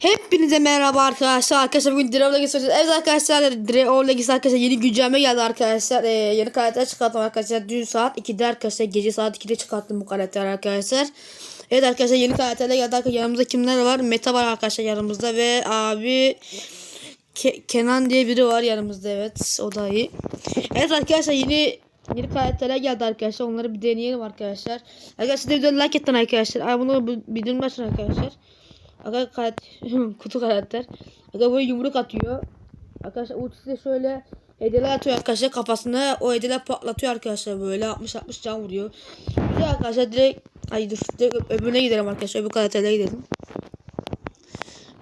Hepinize merhaba arkadaşlar. Arkadaşlar bugün Draw Legacy oynayacağız. Evet arkadaşlar Draw Legacy arkadaşlar yeni güncelleme geldi arkadaşlar. Ee, yeni karakter çıkarttım arkadaşlar. Dün saat 2'de arkadaşlar gece saat 2'de çıkarttım bu karakter arkadaşlar. Evet arkadaşlar yeni karakterler geldi arkadaşlar. Yanımızda kimler var? Meta var arkadaşlar yanımızda ve abi Ke- Kenan diye biri var yanımızda evet. O da iyi. Evet arkadaşlar yeni yeni karakterler geldi arkadaşlar. Onları bir deneyelim arkadaşlar. Arkadaşlar videoyu like ettin arkadaşlar. Ay bunu bildirim açın arkadaşlar. Aga karakter, kutu karakter. Aga böyle yumruk atıyor. Arkadaşlar ultisi de şöyle hediyeler atıyor arkadaşlar kafasına. O hediyeler patlatıyor arkadaşlar böyle 60-60 can vuruyor. Güzel arkadaşlar direkt ay dur direkt öbürüne gidelim arkadaşlar öbür karakterlere gidelim.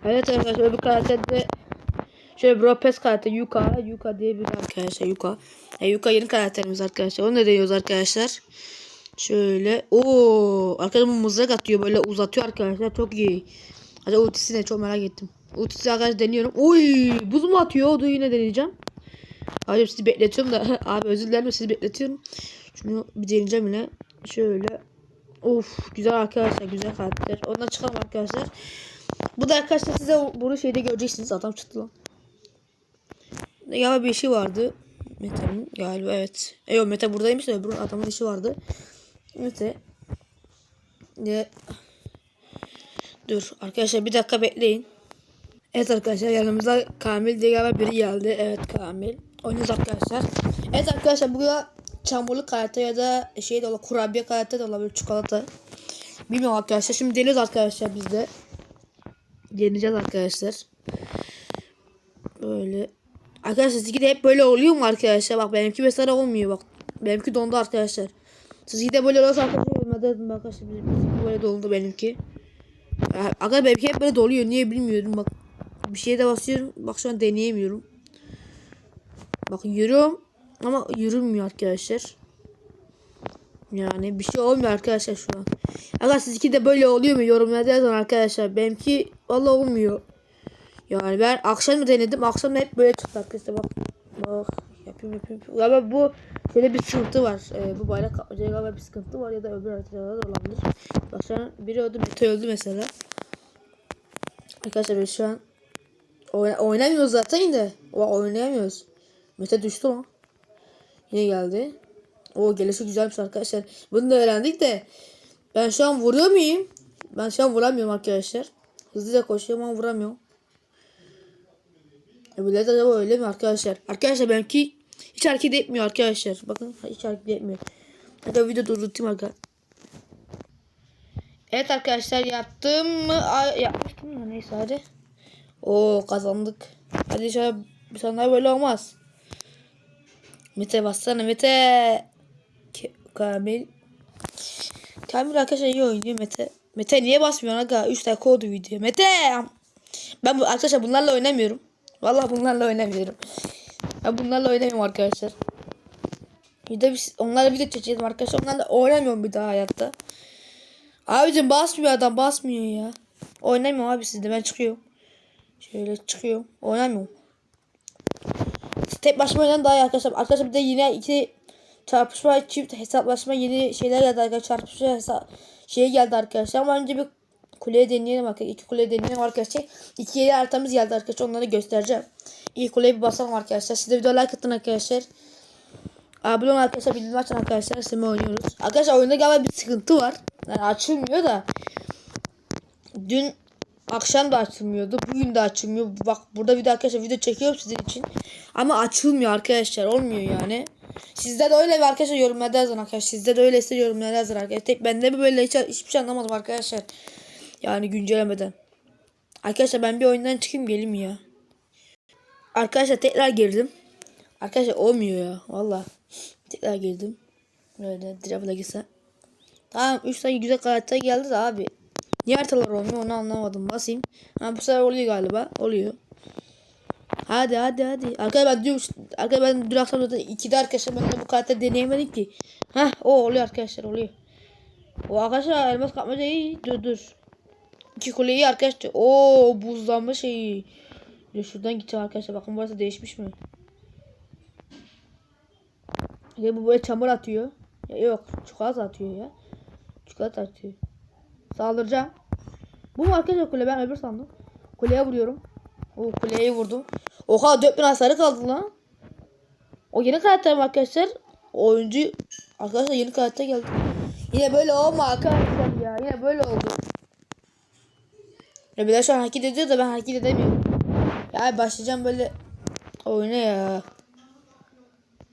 Evet arkadaşlar öbür karakterde şöyle Bropes karakter Yuka. Yuka diye bir arkadaşlar Yuka. E, Yuka yeni karakterimiz arkadaşlar. Onu da deniyoruz arkadaşlar. Şöyle. Oo, arkadaşlar mızrak atıyor böyle uzatıyor arkadaşlar. Çok iyi. Hadi ultisine çok merak ettim. Ultisi arkadaşlar deniyorum. Oy buz mu atıyor? O yine deneyeceğim. Hadi sizi bekletiyorum da. Abi özür dilerim sizi bekletiyorum. Şunu bir deneyeceğim yine. Şöyle. Of güzel arkadaşlar güzel karakter. Ondan çıkalım arkadaşlar. Bu da arkadaşlar size bunu şeyde göreceksiniz. Adam çıktı lan. Ya bir işi vardı. Meta'nın galiba evet. E yok Meta buradaymış da öbür adamın işi vardı. Mete. Ne? Dur arkadaşlar bir dakika bekleyin. Evet arkadaşlar yanımıza Kamil diye galiba biri geldi. Evet Kamil. Oynuyoruz arkadaşlar. Evet arkadaşlar bu çamurlu karate ya da şey de olabilir. Kurabiye karate de olabilir. Çikolata. Bilmiyorum arkadaşlar. Şimdi deniyoruz arkadaşlar biz de. Deneyeceğiz arkadaşlar. Böyle. Arkadaşlar sizinki de hep böyle oluyor mu arkadaşlar? Bak benimki mesela olmuyor bak. Benimki dondu arkadaşlar. Sizinki de böyle olursa arkadaşlar yazın arkadaşlar. Bizimki böyle doldu benimki. Arkadaşlar benimki hep böyle doluyor. Niye bilmiyorum bak. Bir şeye de basıyorum. Bak şu an deneyemiyorum. Bak yürüyorum. Ama yürümüyor arkadaşlar. Yani bir şey olmuyor arkadaşlar şu an. Arkadaşlar sizinki de böyle oluyor mu? Yorumlarda yazın arkadaşlar. Benimki vallahi olmuyor. Yani ben akşam denedim? Akşam hep böyle çıktı arkadaşlar. Bak. Bak. Yapayım yapayım. Galiba bu şöyle bir sıkıntı var. Ee, bu bayrak galiba bir sıkıntı var ya da öbür haritalarda da olabilir. Bak şu an biri öldü. Mete öldü mesela. Arkadaşlar biz şu an oyna oynamıyoruz zaten yine. O oynayamıyoruz. Mete düştü lan. Yine geldi. O gelişi güzelmiş arkadaşlar. Bunu da öğrendik de. Ben şu an vuruyor muyum? Ben şu an vuramıyorum arkadaşlar. Hızlıca koşuyorum ama vuramıyorum. Öbürleri de acaba öyle mi arkadaşlar? Arkadaşlar benimki hiç hareket etmiyor arkadaşlar. Bakın hiç hareket etmiyor. Hadi video durdurtayım arkadaşlar. Evet arkadaşlar yaptım mı? Mı? Neyse hadi. Oo kazandık. Hadi şöyle bir sandalye böyle olmaz. Mete bassana Mete. Ke- Kamil. Kamil arkadaşlar iyi oynuyor Mete. Mete niye basmıyorsun aga? 3 dakika oldu video. Mete. Ben bu arkadaşlar bunlarla oynamıyorum. Vallahi bunlarla oynamıyorum. Ben bunlarla oynamıyorum arkadaşlar. Bir de biz onlarla video çekeceğim arkadaşlar. Onlarla oynamıyorum bir daha hayatta. Abicim basmıyor adam basmıyor ya. Oynamıyorum abi sizde ben çıkıyorum. Şöyle çıkıyorum. Oynamıyorum. Tek başıma oynayan daha iyi arkadaşlar. Arkadaşlar bir de yine iki çarpışma çift hesaplaşma yeni şeyler geldi arkadaşlar. Çarpışma hesap şey geldi arkadaşlar. Ama önce bir kuleye deneyelim arkadaşlar. İki kuleye deneyelim arkadaşlar. İki yeni haritamız geldi arkadaşlar. Onları göstereceğim. İlk kuleye bir basalım arkadaşlar. Siz de video like atın arkadaşlar. Abone olun arkadaşlar. Bildirim açın arkadaşlar. Simi oynuyoruz. Arkadaşlar oyunda galiba bir sıkıntı var. Yani açılmıyor da. Dün akşam da açılmıyordu. Bugün de açılmıyor. Bak burada video arkadaşlar video çekiyorum sizin için. Ama açılmıyor arkadaşlar. Olmuyor yani. Sizde de öyle mi arkadaşlar yorumlarda yazın arkadaşlar. Sizde de öyleyse yorumlarda yazın arkadaşlar. Tek bende mi böyle hiç, hiçbir şey anlamadım arkadaşlar. Yani güncellemeden. Arkadaşlar ben bir oyundan çıkayım gelim ya. Arkadaşlar tekrar girdim. Arkadaşlar olmuyor ya. Valla. Tekrar girdim. Böyle Dravel'a gitse. Tamam 3 tane güzel karakter geldi de abi. Niye haritalar olmuyor onu anlamadım. Basayım. Ha bu sefer oluyor galiba. Oluyor. Hadi hadi hadi. Arkadaşlar ben dün, arkadaşlar ben dün akşam zaten 2'de arkadaşlar ben de bu karakter deneyemedim ki. Hah o oluyor arkadaşlar oluyor. O arkadaşlar elmas kapmaca iyi. Dur dur. İki kuleyi arkadaşlar. Oo buzlanma şeyi. Dur şuradan gideceğim arkadaşlar. Bakın burası değişmiş mi? Ya bu böyle çamur atıyor. Ya yok çikolata atıyor ya. Çikolata atıyor. Saldıracağım. Bu mu arkadaşlar kule ben öbür sandım. Kuleye vuruyorum. O kuleye vurdum. Oha 4000 hasarı kaldı lan. O yeni karakter mi arkadaşlar? Oyuncu arkadaşlar yeni karakter geldi. Yine böyle olma arkadaşlar ya. Yine böyle oldu. Ya bir de şu an hareket ediyor da ben hareket edemiyorum. Ya başlayacağım böyle oyuna ya.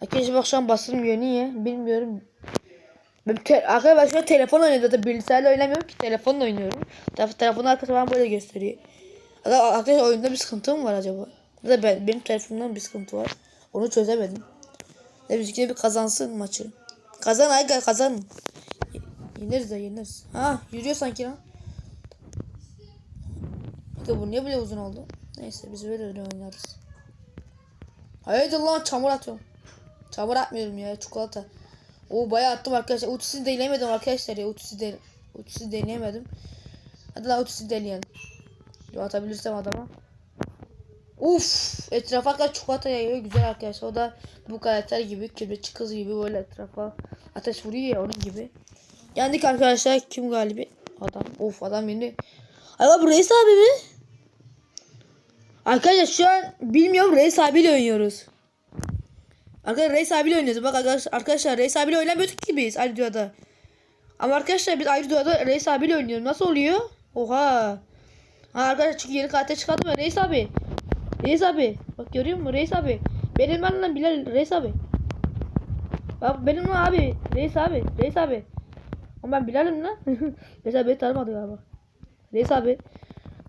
Arkadaşlar bak şu an basılmıyor niye bilmiyorum. Ben te- arkadaşlar telefon oynuyorum da bilgisayarla oynamıyorum ki telefonla oynuyorum. Telef telefonun arkası bana böyle gösteriyor. Arkadaşlar oyunda bir sıkıntı mı var acaba? Ya da ben, benim telefonumdan bir sıkıntı var. Onu çözemedim. Ne bizimki bir kazansın maçı. Kazan aga kazan. Y- Yeneriz de yeneriz. Ha yürüyor sanki lan. Aga bu niye böyle uzun oldu? Neyse biz böyle öyle oynarız. Hayırdır lan çamur atıyorum. Çamur atmıyorum ya çikolata. O bayağı attım arkadaşlar. Utusu deneyemedim arkadaşlar ya. Utusu de Utusu deneyemedim. Hadi lan utusu deneyelim. Atabilirsem adama. Uf, etrafa kadar çikolata yayıyor güzel arkadaşlar. O da bu karakter gibi, kibritçi kız gibi böyle etrafa ateş vuruyor ya onun gibi. Yendik arkadaşlar. Kim galibi? Adam. Of adam yendi. Ay bu Reis abi mi? Arkadaşlar şu an bilmiyorum Reis abiyle oynuyoruz. Arkadaşlar Reis abiyle oynuyoruz. Bak arkadaşlar, Reis abiyle oynamıyorduk ki biz ayrı dünyada. Ama arkadaşlar biz ayrı dünyada Reis abiyle oynuyoruz. Nasıl oluyor? Oha. Ha arkadaşlar çünkü yeni karakter çıkardım ya Reis abi. Reis abi. Bak görüyor musun Reis abi. Benim ben lan Bilal Reis abi. Bak benim lan abi. Reis abi. Reis abi. Ama ben Bilal'im lan. Abi beni tanımadı galiba. Reis abi.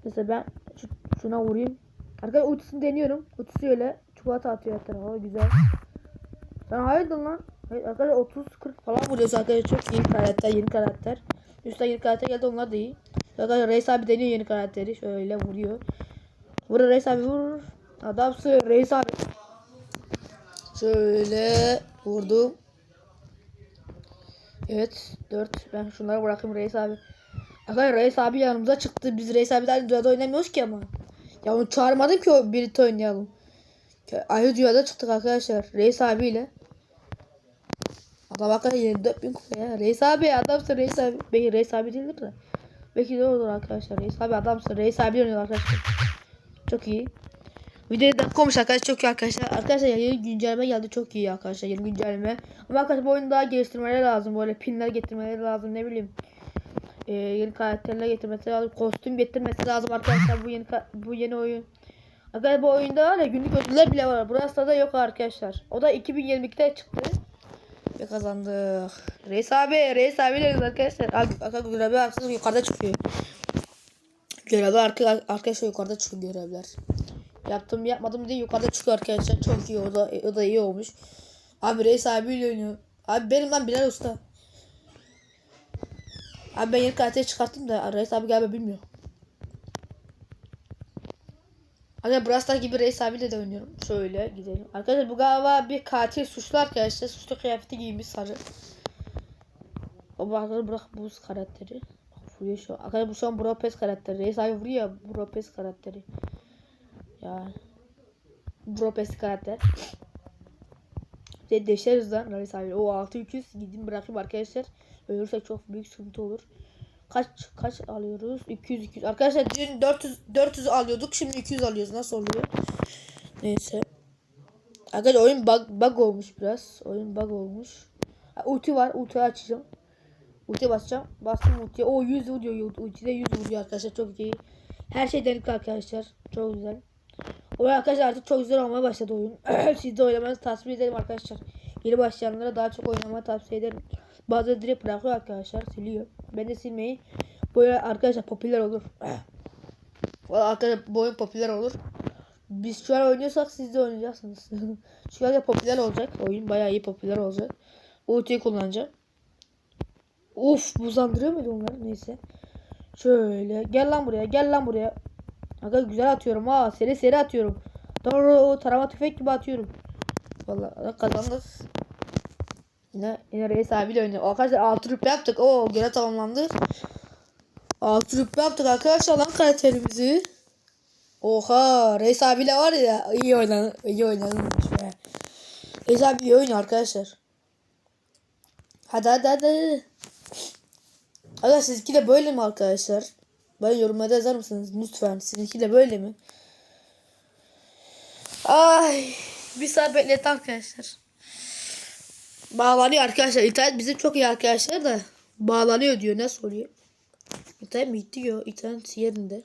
Mesela ben şu, şuna vurayım. Arkadaşlar ultisini deniyorum. Ultisi öyle. Çikolata atıyor her tarafa. Güzel. Sen hayırdır lan? Hayır, arkadaşlar 30-40 falan vuruyorsun arkadaşlar. Çok iyi karakter. Yeni karakter. Üstten yeni karakter geldi onlar da iyi. Arkadaşlar Reis abi deniyor yeni karakteri. Şöyle vuruyor. Vur Reis abi vur. Adamsın Reis abi. Şöyle vurdum. Evet 4. Ben şunları bırakayım Reis abi. Arkadaşlar Reis abi yanımıza çıktı. Biz Reis abiyle dünyada oynamıyoruz ki ama. Ya onu çağırmadım ki o birlikte oynayalım. Ayrı dünyada çıktık arkadaşlar. Reis abiyle. Adam hakikaten 24 bin kupa ya. Reis abi adamsın Reis abi. Belki Reis abi değildir de. Belki de olur arkadaşlar. Reis abi adamsın. Reis abi oynuyor arkadaşlar. Çok iyi. Videoyu da koymuş arkadaşlar çok iyi arkadaşlar. Arkadaşlar yeni güncelleme geldi çok iyi arkadaşlar yeni güncelleme. Ama arkadaşlar bu oyunu daha geliştirmeleri lazım. Böyle pinler getirmeleri lazım ne bileyim. Ee, yeni karakterler getirmesi lazım. Kostüm getirmesi lazım arkadaşlar bu yeni bu yeni oyun. Arkadaşlar bu oyunda ya günlük ödüller bile var. Burası da yok arkadaşlar. O da 2022'de çıktı. Ve kazandık. Reis abi, Reis abi deriz arkadaşlar. Arkadaşlar görevi arkadaşlar yukarıda çıkıyor. Görevler arka, arkadaşlar yukarıda çıkıyor görevler. Yaptım yapmadım diye yukarıda çıkıyor arkadaşlar. Çok iyi o da, o da iyi olmuş. Abi Reis abiyle oynuyor. Abi benim lan Bilal Usta. Abi ben yeni karakteri çıkarttım da Reis abi galiba bilmiyor. Arkadaşlar Brawl Stars gibi Reis abiyle de oynuyorum. Şöyle gidelim. Arkadaşlar bu galiba bir katil suçlu arkadaşlar. Suçlu kıyafeti giymiş sarı. O bakları bırak buz karakteri. Vuruyor şu an. Arkadaşlar bu şu an Bro Pes karakteri. Reis abi vuruyor ya Bro Pes karakteri. Ya. Bro Pes karakter. Deşeriz lan Reis abi. O 6200 gidin bırakayım arkadaşlar. Ölürsek çok büyük sıkıntı olur. Kaç kaç alıyoruz? 200 200. Arkadaşlar dün 400 400 alıyorduk. Şimdi 200 alıyoruz. Nasıl oluyor? Neyse. Arkadaşlar oyun bug, bug olmuş biraz. Oyun bug olmuş. Ulti var. Ulti açacağım. Ulti basacağım. Bastım ultiye. O 100 vuruyor. Ulti de 100 vuruyor arkadaşlar. Çok iyi. Her şey delik arkadaşlar. Çok güzel. Oyun arkadaşlar artık çok güzel olmaya başladı oyun. Siz de oynamanızı tavsiye ederim arkadaşlar. Yeni başlayanlara daha çok oynamayı tavsiye ederim. Bazıları direkt bırakıyor arkadaşlar. Siliyor. Ben de silmeyi. Böyle arkadaşlar popüler olur. Valla arkadaşlar bu oyun popüler olur. Biz şu an oynuyorsak siz de oynayacaksınız. şu an popüler olacak. Oyun bayağı iyi popüler olacak. Ultiyi kullanacağım. Uf buzlandırıyor muydu onları? Neyse. Şöyle gel lan buraya gel lan buraya. Aga güzel atıyorum ha seri seri atıyorum. Doğru tarama tüfek gibi atıyorum. Vallahi kazandık. Yine, yine reis abiyle oynuyor. Arkadaşlar 6 rütbe yaptık. Oo görev tamamlandı. 6 rütbe yaptık arkadaşlar lan karakterimizi. Oha reis abiyle var ya iyi oynan iyi oynanmış be. Reis abi iyi oynuyor arkadaşlar. Hadi hadi hadi. Arkadaşlar sizinki de böyle mi arkadaşlar? Bana yorumlarda yazar mısınız? Lütfen. Sizinki de böyle mi? Ay. Bir saat bekletti arkadaşlar. Bağlanıyor arkadaşlar. İnternet bizim çok iyi arkadaşlar da. Bağlanıyor diyor. Nasıl oluyor? İnternet mi gitti ya? İnternet yerinde.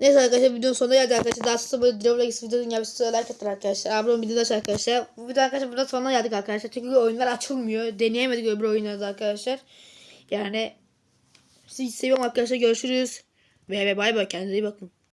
Neyse arkadaşlar videonun sonuna geldi arkadaşlar. Daha sonra böyle Dragon Legacy videonun yapısı like atın arkadaşlar. Abone olun videoda arkadaşlar. Bu video arkadaşlar burada sonuna geldik arkadaşlar. Çünkü oyunlar açılmıyor. Deneyemedik öbür oyunları da arkadaşlar. Yani sizi seviyorum arkadaşlar. Görüşürüz. Ve bay bay kendinize iyi bakın.